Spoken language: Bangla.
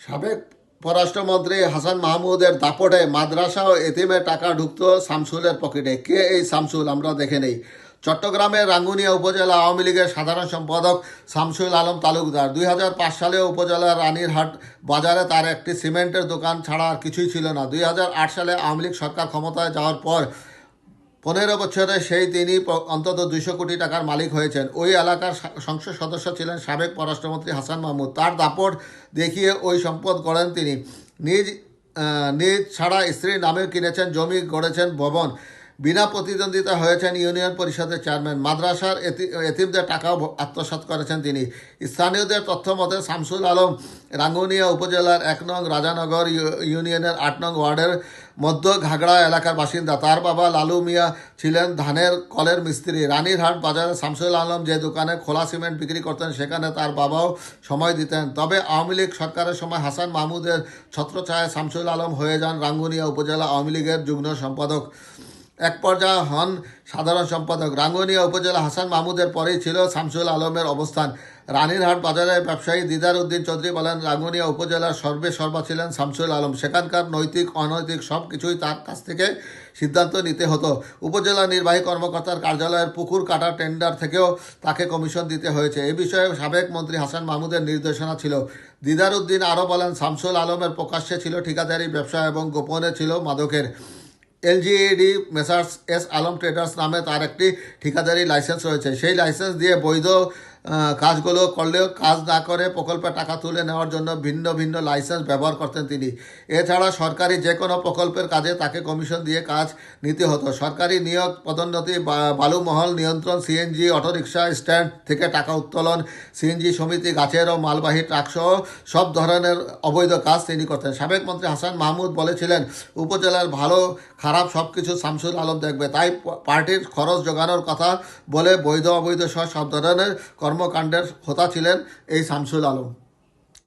সাবেক পররাষ্ট্রমন্ত্রী হাসান মাহমুদের দাপটে মাদ্রাসা ও এতিমে টাকা ঢুকতো শামসুলের পকেটে। কে এই শামসুল আমরা দেখে নেই। চট্টগ্রামের রাঙ্গুনিয়া উপজেলা আওয়ামী লীগের সাধারণ সম্পাদক শামসুল আলম তালুকদার। দুই হাজার পাঁচ সালে উপজেলার রানীরহাট বাজারে তার একটি সিমেন্টের দোকান ছাড়া আর কিছুই ছিল না। দুই হাজার আট সালে আওয়ামী লীগ সরকার ক্ষমতায় যাওয়ার পর পনেরো বছরে সেই তিনি অন্তত দুইশো কোটি টাকার মালিক হয়েছেন। ওই এলাকার সংসদ সদস্য ছিলেন সাবেক পররাষ্ট্রমন্ত্রী হাসান মাহমুদ। তার দাপট দেখিয়ে ওই সম্পদ গড়েন তিনি। নিজ নিজ ছাড়া স্ত্রীর নামে কিনেছেন, জমি গড়েছেন, ভবন। বিনা প্রতিদ্বন্দ্বিতা হয়েছেন ইউনিয়ন পরিষদের চেয়ারম্যান। মাদ্রাসার এতি- এতিমদের টাকাও আত্মসাৎ করেছেন তিনি। স্থানীয়দের তথ্য মতে, শামসুল আলম রাঙ্গুনিয়া উপজেলার এক নং রাজানগর ইউনিয়নের আট নং ওয়ার্ডের মধ্য ঘাগড়া এলাকার বাসিন্দা। তার বাবা লালু মিয়া ছিলেন ধানের কলের মিস্ত্রি। রানীরহাট বাজারে শামসুল আলম যে দোকানে খোলা সিমেন্ট বিক্রি করতেন, সেখানে তার বাবাও সময় দিতেন। তবে আওয়ামী লীগ সরকারের সময় হাসান মাহমুদের ছত্রছায়ায় শামসুল আলম হয়ে যান রাঙ্গুনিয়া উপজেলা আওয়ামী লীগের যুগ্ম সম্পাদক। এক পর্যায়ে হন সাধারণ সম্পাদক। রাঙ্গুনিয়া উপজেলা হাসান মাহমুদের পরেই ছিল শামসুল আলমের অবস্থান। রানীরহাট বাজারের ব্যবসায়ী দিদার উদ্দিন চৌধুরী বলেন, রাঙ্গুনিয়া উপজেলার সর্বে সর্বা ছিলেন শামসুল আলম। সেখানকার নৈতিক, অনৈতিক সব কিছুই তার কাছ থেকে সিদ্ধান্ত নিতে হতো। উপজেলা নির্বাহী কর্মকর্তার কার্যালয়ের পুকুর কাটা টেন্ডার থেকেও তাকে কমিশন দিতে হয়েছে। এ বিষয়ে সাবেক মন্ত্রী হাসান মাহমুদের নির্দেশনা ছিল। দিদার উদ্দিন আরও বলেন, শামসুল আলমের প্রকাশ্যে ছিল ঠিকাদারি, ব্যবসা এবং গোপনে ছিল মাদকের। LGED messrs S Alam traders নামে তার একটি ঠিকাদারি লাইসেন্স রয়েছে। সেই লাইসেন্স দিয়ে বৈধ কাজগুলো করলেও কাজ না করে প্রকল্পে টাকা তুলে নেওয়ার জন্য ভিন্ন ভিন্ন লাইসেন্স ব্যবহার করতেন তিনি। এছাড়া সরকারি যে কোনো প্রকল্পের কাজে তাকে কমিশন দিয়ে কাজ নিতে হতো। সরকারি নিয়োগ পদোন্নতি বালুমহল নিয়ন্ত্রণ সিএনজি অটোরিকশা স্ট্যান্ড থেকে টাকা উত্তোলন সিএনজি সমিতি, গাছের ও মালবাহী ট্রাকসহ সব ধরনের অবৈধ কাজ তিনি করতেন। সাবেক মন্ত্রী হাসান মাহমুদ বলেছিলেন, উপজেলার ভালো, খারাপ সব কিছু শামসুল আলম দেখবে। তাই পার্টির খরচ জোগানোর কথা বলে বৈধ অবৈধ সহ সব ধরনের কর্মকাণ্ডের হোতা ছিলেন এই শামসুল আলম।